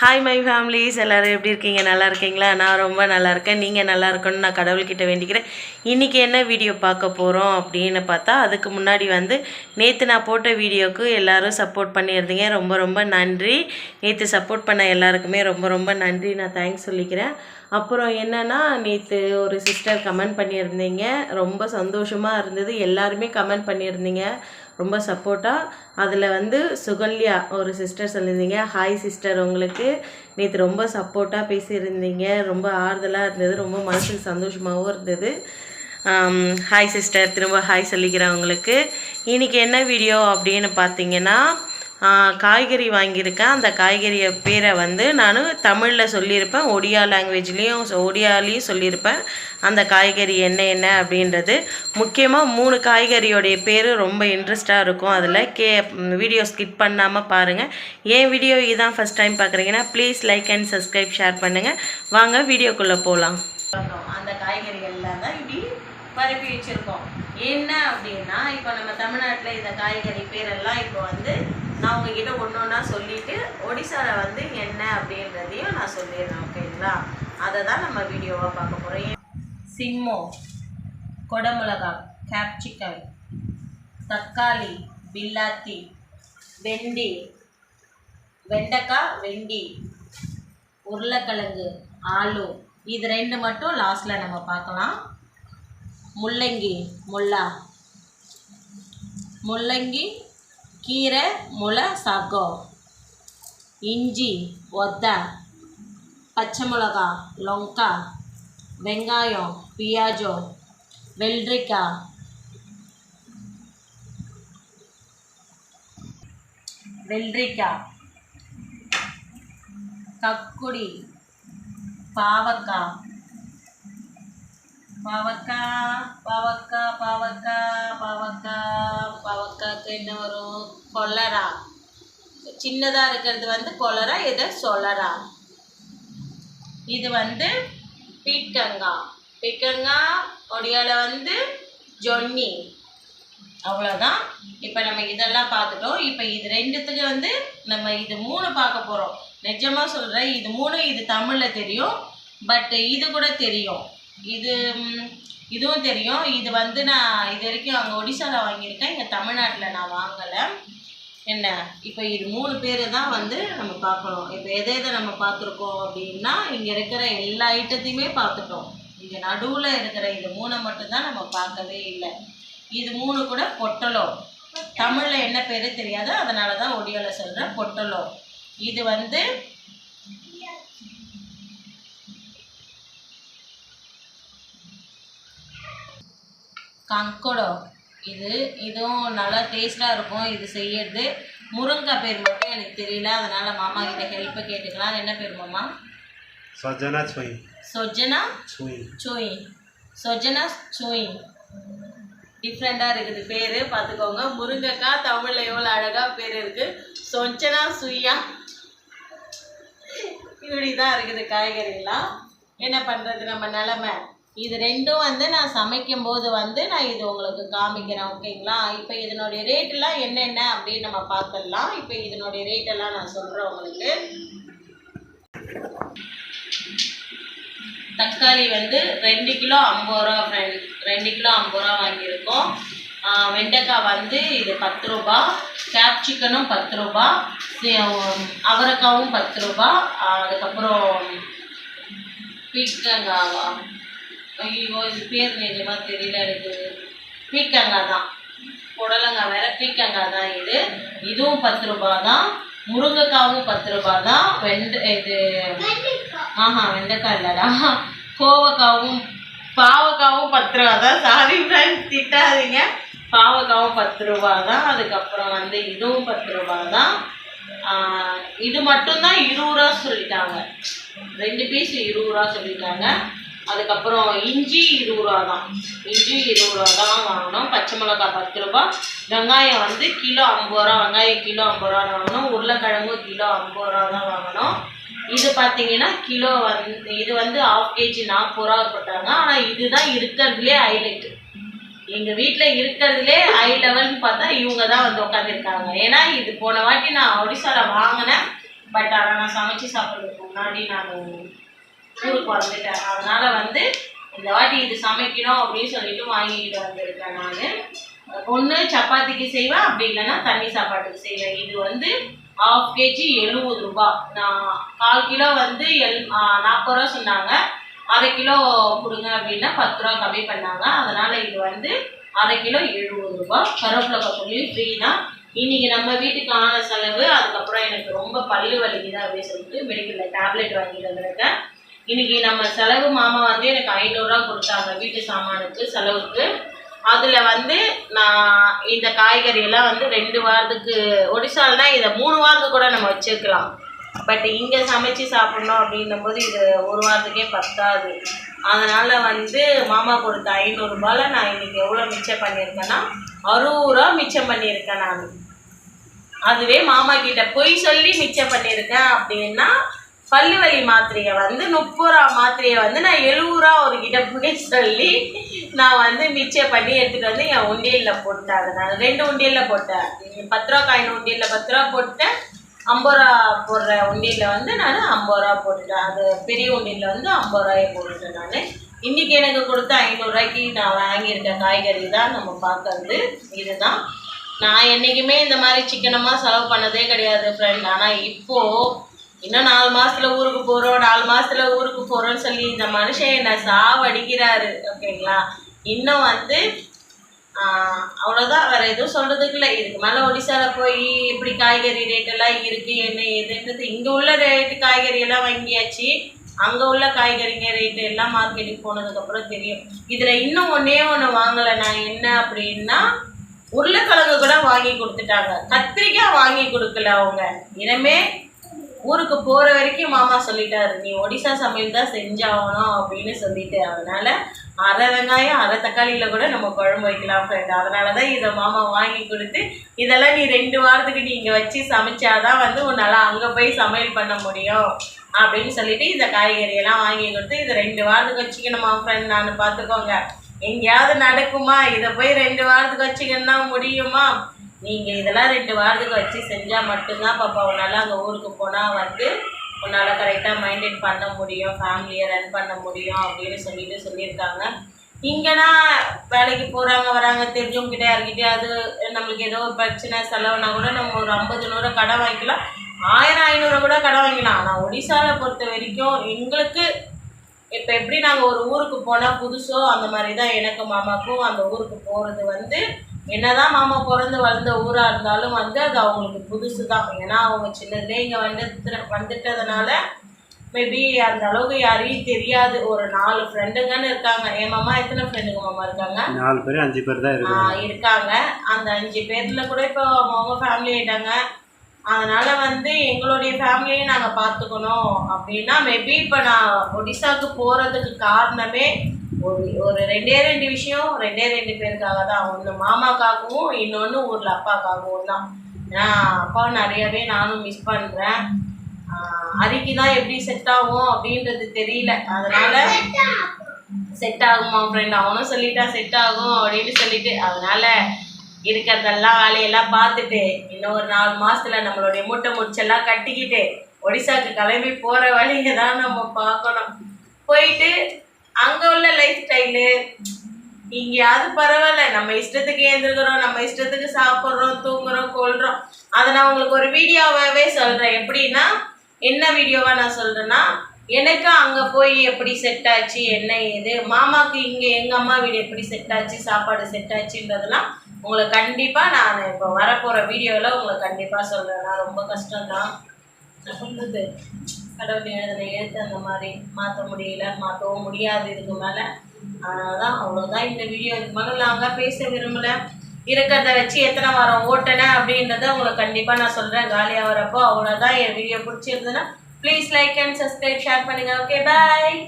Hi my families எல்லோரும் எப்படி இருக்கீங்க? நல்லா இருக்கீங்களா? நான் ரொம்ப நல்லா இருக்கேன். நீங்கள் நல்லா இருக்கணும்னு நான் கடவுள்கிட்ட வேண்டிக்கிறேன். இன்றைக்கி என்ன வீடியோ பார்க்க போகிறோம் அப்படின்னு பார்த்தா அதுக்கு முன்னாடி வந்து நேற்று நான் போட்ட வீடியோவுக்கு எல்லாரும் சப்போர்ட் பண்ணியிருந்தீங்க. ரொம்ப ரொம்ப நன்றி. நேற்று சப்போர்ட் பண்ண எல்லாருக்குமே ரொம்ப ரொம்ப நன்றி. நான் தேங்க்ஸ் சொல்லிக்கிறேன். அப்புறம் என்னென்னா நேற்று ஒரு சிஸ்டர் கமெண்ட் பண்ணியிருந்தீங்க. ரொம்ப சந்தோஷமாக இருந்தது. எல்லாருமே கமெண்ட் பண்ணியிருந்தீங்க. ரொம்ப சப்போர்ட்டாக அதில் வந்து சுகல்யா ஒரு சிஸ்டர் சொல்லியிருந்தீங்க. ஹாய் சிஸ்டர் உங்களுக்கு நேற்று ரொம்ப சப்போர்ட்டாக பேசியிருந்தீங்க. ரொம்ப ஆறுதலாக இருந்தது. ரொம்ப மனசுக்கு சந்தோஷமாகவும் இருந்தது. ஹாய் சிஸ்டர் திரும்ப ஹாய் சொல்லிக்கிறேன் உங்களுக்கு. இன்றைக்கி என்ன வீடியோ அப்படின்னு பார்த்தீங்கன்னா காய்கறி வாங்கியிருக்கேன். அந்த காய்கறியை பேரை வந்து நான் தமிழில் சொல்லியிருப்பேன். ஒடியா லாங்குவேஜ்லேயும் ஒடியாலையும் சொல்லியிருப்பேன். அந்த காய்கறி என்ன என்ன அப்படின்றது. முக்கியமாக மூணு காய்கறியோடைய பேர் ரொம்ப இன்ட்ரெஸ்ட்டாக இருக்கும் அதில். கே வீடியோ ஸ்கிப் பண்ணாமல் பாருங்கள் ஏன் வீடியோ இதான் ஃபஸ்ட் டைம் பார்க்குறீங்கன்னா please like and subscribe share பண்ணுங்கள் வாங்க வீடியோக்குள்ளே போகலாம் அந்த காய்கறிகள்லாம் தான் இப்படி பரப்பி வச்சுருக்கோம். என்ன அப்படின்னா இப்போ நம்ம தமிழ்நாட்டில் இந்த காய்கறி பேரெல்லாம் இப்போ வந்து நான் உங்ககிட்ட ஒன்று ஒன்றா சொல்லிவிட்டு ஒடிசாவில் வந்து என்ன அப்படின்றதையும் நான் சொல்லிடுறேன் ஓகேங்களா? அதை தான் நம்ம வீடியோவாக பார்க்க போகிறோம் சிம்மோ கொடமிளகா கேப்சிக்கன் தக்காளி பில்லாத்தி வெண்டி வெண்டைக்காய் வெண்டி உருளைக்கிழங்கு ஆலு. இது ரெண்டு மட்டும் லாஸ்ட்டில் நம்ம பார்க்கலாம். முள்ளங்கி முல்லா முள்ளங்கி கீரை முளை சகோ இஞ்சி ஒத்த. பச்சை மிளகா லொங்கா. வெங்காயம் பியாஜோ. வெள்ளரிக்காய் வெள்ளரிக்காய் கக்குடி. பாவக்காய். பாவக்காய் பாவக்காய் பாவக்காய் பாவக்காய் பாவக்காய்க்கு என்ன வரும்? கொலரா. சின்னதாக இருக்கிறது வந்து கொலரா இதை சொலரா. இது வந்து பீக்கங்காய் பீக்கங்காய் ஒடியாவில் வந்து ஜொன்னி. அவ்வளோதான் இப்போ நம்ம இதெல்லாம் பார்த்துட்டோம். இப்போ இது ரெண்டுத்துக்கு வந்து நம்ம இது மூணு பார்க்க போகிறோம் நிஜமாக சொல்கிறேன் இது மூணு இது தமிழில் தெரியும் பட் இது கூட தெரியும். இது இதுவும் தெரியும். இது வந்து நான் இது வரைக்கும் அங்கே ஒடிசாவில் வாங்கியிருக்கேன். இங்கே தமிழ்நாட்டில் நான் வாங்கலை. என்ன? இப்போ இது மூணு பேர் தான் வந்து நம்ம பார்க்கணும். இப்போ எதை எதை நம்ம பார்த்துருக்கோம் அப்படின்னா இங்கே இருக்கிற எல்லா ஐட்டத்தையுமே பார்த்துட்டோம். இங்கே நடுவில் இருக்கிற இது மூணை மட்டும்தான் நம்ம பார்க்கவே இல்லை. இது மூணு கூட பொட்டலோ. தமிழில் என்ன பேர் தெரியாது. அதனால தான் ஒடியாவில் சொல்கிறேன் பொட்டலோ. இது வந்து கங்கடம் இது இதுவும் நல்லா டேஸ்ட்டாக இருக்கும். இது செய்யறது. முருங்கை பேர் மட்டும் எனக்கு தெரியல. அதனால் மாமா கிட்ட ஹெல்ப்பு கேட்டுக்கலாம். என்ன பேர் மாமா? சொஜனா சோய் சொஜனா சோய் சோய் சொஜனா சோய் டிஃப்ரெண்ட்டாக இருக்குது பேர். பார்த்துக்கோங்க. முருங்கைக்கா தமிழில் எவ்வளோ அழகாக பேர் இருக்குது சொஜனா சுயா இப்படி தான் இருக்குது காய்கறிலாம். என்ன பண்ணுறது நம்ம நிலமை? இது ரெண்டும் வந்து நான் சமைக்கும் போது வந்து நான் இது உங்களுக்கு காமிக்கிறேன் ஓகேங்களா? இப்போ இதனுடைய ரேட்டெல்லாம் என்னென்ன அப்படின்னு நம்ம பார்த்துடலாம். இப்போ இதனுடைய ரேட்டெல்லாம் நான் சொல்கிறேன் உங்களுக்கு. தக்காளி வந்து ரெண்டு கிலோ ஐம்பது ரூபா ஃப்ரெண்ட் ரெண்டு கிலோ ஐம்பது ரூபா வாங்கியிருக்கோம். வெண்டைக்காய் வந்து இது பத்து ரூபா கேப்சிக்கனும் பத்து ரூபா அவரைக்காவும் பத்து ரூபா. அதுக்கப்புறம் பீக்கங்காவா ஐயோ இது பேர் நிஜமாக தெரியல எனக்கு. பீக்கங்காய் தான். புடலங்காய் வேற பீக்கங்காய் தான் இது. இதுவும் பத்து ரூபா தான். முருங்கைக்காவும் பத்து ரூபா தான். வெண்டை இது ஆஹா வெண்டைக்காய் இல்லடா. கோவக்காவும் பாவக்காவும் பத்து ரூபா தான். சாரி ஃப்ரெண்ட்ஸ் திட்டாதீங்க. பாவக்காவும் பத்து ரூபா தான். அதுக்கப்புறம் வந்து இதுவும் பத்து ரூபா தான். இது மட்டும்தான் இருபது ரூபா சொல்லிட்டாங்க. ரெண்டு பீஸ் இருபது ரூபா சொல்லிட்டாங்க. அதுக்கப்புறம் இஞ்சி இருபது ரூபா தான். இஞ்சி இருபது ரூபா தான் வாங்கினோம். பச்சை மிளகாய் பத்து ரூபா. வெங்காயம் வந்து கிலோ ஐம்பது ரூபா வெங்காயம் கிலோ ஐம்பது ரூபா வாங்கணும் உருளைக்கிழங்கு கிலோ ஐம்பது ரூபா தான் வாங்கினோம். இது பார்த்தீங்கன்னா கிலோ வந்து இது வந்து ஆஃப் கேஜி நாற்பது ரூபா போட்டாங்க. ஆனால் இதுதான் இருக்கிறதுலே ஹைலைட்டு எங்கள் வீட்டில் இருக்கிறதுலே ஹை லெவல்னு பார்த்தா இவங்க தான் வந்து உட்காந்துருக்காங்க ஏன்னா இது போன வாட்டி நான் ஒடிசாவில் வாங்கினேன். பட் அதை நான் சமைச்சு சாப்பிட்றதுக்கு முன்னாடி நான் ஊருக்கு வந்துட்டேன் அதனால் வந்து இந்த வாட்டி இது சமைக்கணும் அப்படின்னு சொல்லிட்டு வாங்கிக்கிட்டு வந்திருக்கேன் நான். ஒன்று சப்பாத்திக்கு செய்வேன் அப்படி இல்லைன்னா தண்ணி சாப்பாட்டுக்கு செய்வேன். இது வந்து ஆஃப் கேஜி எழுபது ரூபா. நான் கால் கிலோ வந்து எல் நாற்பது ரூபா சொன்னாங்க. அரை கிலோ கொடுங்க அப்படின்னா பத்து ரூபா கம்மி பண்ணாங்க. அதனால் இது வந்து அரை கிலோ எழுபது ரூபா. கருவேப்பிலை கொத்தமல்லியும் ஃப்ரீ தான். இன்றைக்கி நம்ம வீட்டுக்கு ஆன செலவு அதுக்கப்புறம் எனக்கு ரொம்ப பல்லு வலிக்குது அப்படின்னு சொல்லிட்டு மெடிக்கலில் டேப்லெட் வாங்கிட்டு வந்திருக்கேன். இன்னைக்கு நம்ம செலவு மாமா வந்து எனக்கு ஐநூறுரூவா கொடுத்தாங்க வீட்டு சாமானுக்கு செலவுக்கு. அதில் வந்து நான் இந்த காய்கறியெல்லாம் வந்து ரெண்டு வாரத்துக்கு ஒடிசால்னா இதை மூணு வாரத்துக்கு கூட நம்ம வச்சுக்கலாம் பட் இங்கே சமைச்சு சாப்பிட்ணும் அப்படின்னும் போது இது ஒரு வாரத்துக்கே பத்தாது. அதனால் வந்து மாமா கொடுத்த ஐநூறுரூபாவில் நான் இன்றைக்கி எவ்வளோ மிச்சம் பண்ணியிருக்கேன்னா அறுபது ரூபா மிச்சம் பண்ணியிருக்கேன் நான். அதுவே மாமா கிட்ட பொய் சொல்லி மிச்சம் பண்ணியிருக்கேன் அப்படின்னா பல்லு வலி மாத்திரையை வந்து முப்பது ரூபா மாத்திரையை வந்து நான் எழுபது ரூபா ஒரு கிட்ட போய் சொல்லி நான் வந்து மிச்சம் பண்ணி எடுத்துகிட்டு வந்து என் உண்டியலில் போட்டாங்க நான் ரெண்டு உண்டியலில் போட்டேன். பத்து ரூபா காயின் உண்டியலில் பத்து ரூபா போட்டேன் ஐம்பது ரூபா போடுற உண்டியலில் வந்து நான் ஐம்பது ரூபா போட்டுட்டேன். அது பெரிய உண்டியலில் வந்து ஐம்பது ரூபாயை போட்டுட்டேன் நான். இன்றைக்கி எனக்கு கொடுத்த ஐநூறுரூவாய்க்கு நான் வாங்கியிருக்க காய்கறி தான் நம்ம பார்க்கறது. இதுதான். நான் என்றைக்குமே இந்த மாதிரி சிக்கனமாக செலவு பண்ணதே கிடையாது ஃப்ரெண்ட் ஆனால் இப்போது இன்னும் நாலு மாசத்துல ஊருக்கு போகிறோம் நாலு மாசத்துல ஊருக்கு போகிறோன்னு சொல்லி இந்த மனுஷன் என்னை சாவடிக்கிறாரு ஓகேங்களா? இன்னும் வந்து ஆஹ், அவ்வளோதான் வேற எதுவும் சொல்றதுக்கு இல்லை. இதுக்கு மேலே ஒடிசாவில் போய் இப்படி காய்கறி ரேட் எல்லாம் இருக்கு என்ன ஏதுன்றது இங்கே உள்ள ரேட்டு காய்கறி எல்லாம் வாங்கியாச்சு. அங்கே உள்ள காய்கறிங்க ரேட்டு எல்லாம் மார்க்கெட்டுக்கு போனதுக்கப்புறம் தெரியும். இதில் இன்னும் ஒன்றே ஒன்று வாங்கலை. நான் என்ன அப்படின்னா உருளைக்கிழங்கு கூட வாங்கி கொடுத்துட்டாங்க. கத்திரிக்காய் வாங்கி கொடுக்கல அவங்க. இனிமே ஊருக்கு போகிற வரைக்கும் மாமா சொல்லிட்டாரு நீ ஒடிசா சமையல் தான் செஞ்சாகணும் அப்படின்னு சொல்லிட்டு. அதனால அரை வெங்காயம் அரை தக்காளியில் கூட நம்ம குழம்பு வைக்கலாம் ஃப்ரெண்ட் அதனால தான் இதை மாமா வாங்கி கொடுத்து இதெல்லாம் நீ ரெண்டு வாரத்துக்கு நீ இங்கே வச்சு சமைச்சாதான் வந்து உன்னால் அங்கே போய் சமையல் பண்ண முடியும் அப்படின்னு சொல்லிட்டு இந்த காய்கறியெல்லாம் வாங்கி கொடுத்து இதை ரெண்டு வாரத்துக்கு வச்சுக்கணுமா ஃப்ரெண்ட் நான் பார்த்துக்கோங்க எங்கேயாவது நடக்குமா? இதை போய் ரெண்டு வாரத்துக்கு வச்சுக்கணுன்னா முடியுமா? நீங்கள் இதெல்லாம் ரெண்டு வாரத்துக்கு வச்சு செஞ்சால் மட்டும்தான் பாப்பா உன்னால் அங்கே ஊருக்கு போனால் வந்து உன்னால் கரெக்டாக மெயின்டைன் பண்ண முடியும் ஃபேமிலியை ரன் பண்ண முடியும் அப்படின்னு சொல்லிட்டு சொல்லியிருக்காங்க. இங்கேனா வேலைக்கு போகிறாங்க வராங்க தெரிஞ்சவங்ககிட்ட யார்கிட்டயாவது நம்மளுக்கு ஏதோ ஒரு பிரச்சனை செலவுனா கூட நம்ம ஒரு ஐம்பது நூறு கடன் வாங்கிக்கலாம். ஆயிரம் ஐநூறு கூட கடை வாங்கிக்கலாம். ஆனால் ஒடிசாவில் பொறுத்த வரைக்கும் எங்களுக்கு இப்போ எப்படி நாங்கள் ஒரு ஊருக்கு போனால் புதுசோ அந்த மாதிரி தான் எனக்கு மாமாக்கும் அந்த ஊருக்கு போகிறது வந்து என்னதான் மாமா பிறந்து வளர்ந்த ஊராக இருந்தாலும் வந்து அது அவங்களுக்கு புதுசு தான் ஏன்னா அவங்க சின்னதுலேயே இங்கே வந்து வந்துட்டதுனால மேபி அந்த அளவுக்கு யாரையும் தெரியாது. ஒரு நாலு ஃப்ரெண்டுங்கன்னு இருக்காங்க. என் மாமா எத்தனை ஃப்ரெண்டுங்க மாமா இருக்காங்க? நாலு பேர் அஞ்சு பேர் தான் இருக்காங்க. அந்த அஞ்சு பேர்ல கூட இப்போ அவங்க ஃபேமிலி ஆயிட்டாங்க. அதனால வந்து எங்களுடைய ஃபேமிலியை நாங்கள் பார்த்துக்கணும். அப்படின்னா மேபி இப்போ நான் ஒடிசாவுக்கு போகிறதுக்கு காரணமே ஒரு ஒரு ரெண்டே ரெண்டு விஷயம் ரெண்டே ரெண்டு பேருக்காக தான் ஒன்று மாமாக்காகவும் இன்னொன்று ஊரில் அப்பாக்காகவும் தான். நான் அப்பாவை நிறையவே நானும் மிஸ் பண்ணுறேன் அரிக்கு தான் எப்படி செட் ஆகும் அப்படின்றது தெரியல. அதனால செட் ஆகுமா ஃப்ரெண்ட் அவனும் சொல்லிட்டா செட் ஆகும் அப்படின்னு சொல்லிட்டு அதனால இருக்கிறதெல்லாம் வேலையெல்லாம் பார்த்துட்டு இன்னும் ஒரு நாலு மாசத்துல நம்மளுடைய மூட்டை முடிச்செல்லாம் கட்டிக்கிட்டு ஒடிசாக்கு கிளம்பி போற வழியை தான் நம்ம பார்க்கணும். போயிட்டு அங்க உள்ள லைஃப் ஸ்டைலு இங்கேயாவது பரவாயில்ல. நம்ம இஷ்டத்துக்கு ஏந்திருக்கிறோம் நம்ம இஷ்டத்துக்கு சாப்பிட்றோம் தூங்குறோம் கொள்றோம் அதை நான் உங்களுக்கு ஒரு வீடியோவாகவே சொல்கிறேன் எப்படின்னா என்ன வீடியோவாக நான் சொல்கிறேன்னா எனக்கு அங்கே போய் எப்படி செட் ஆச்சு என்ன ஏது மாமாவுக்கு இங்கே எங்கள் அம்மா வீடு எப்படி செட் ஆச்சு சாப்பாடு செட் ஆச்சுன்றதெல்லாம் உங்களுக்கு கண்டிப்பாக நான் இப்போ வரப்போகிற வீடியோவில் உங்களுக்கு கண்டிப்பாக சொல்கிறேன் நான் ரொம்ப கஷ்டம்தான். சொல்லுது கடவுள் எழுதின எழுத்து அந்த மாதிரி மாற்ற முடியல மாற்றவும் முடியாது இதுக்கு மேலே. அதனால தான் அவ்வளோதான் இந்த வீடியோ இதுக்கு மேலே நாங்கள் பேச விரும்பல. இருக்கிறத வச்சு எத்தனை வாரம் ஓட்டினேன் அப்படின்றத உங்களுக்கு கண்டிப்பாக நான் சொல்கிறேன் காலியாக வரப்போ அவ்வளோதான் என் வீடியோ பிடிச்சிருந்ததுன்னா please like and subscribe share பண்ணுங்கள் ஓகே பாய்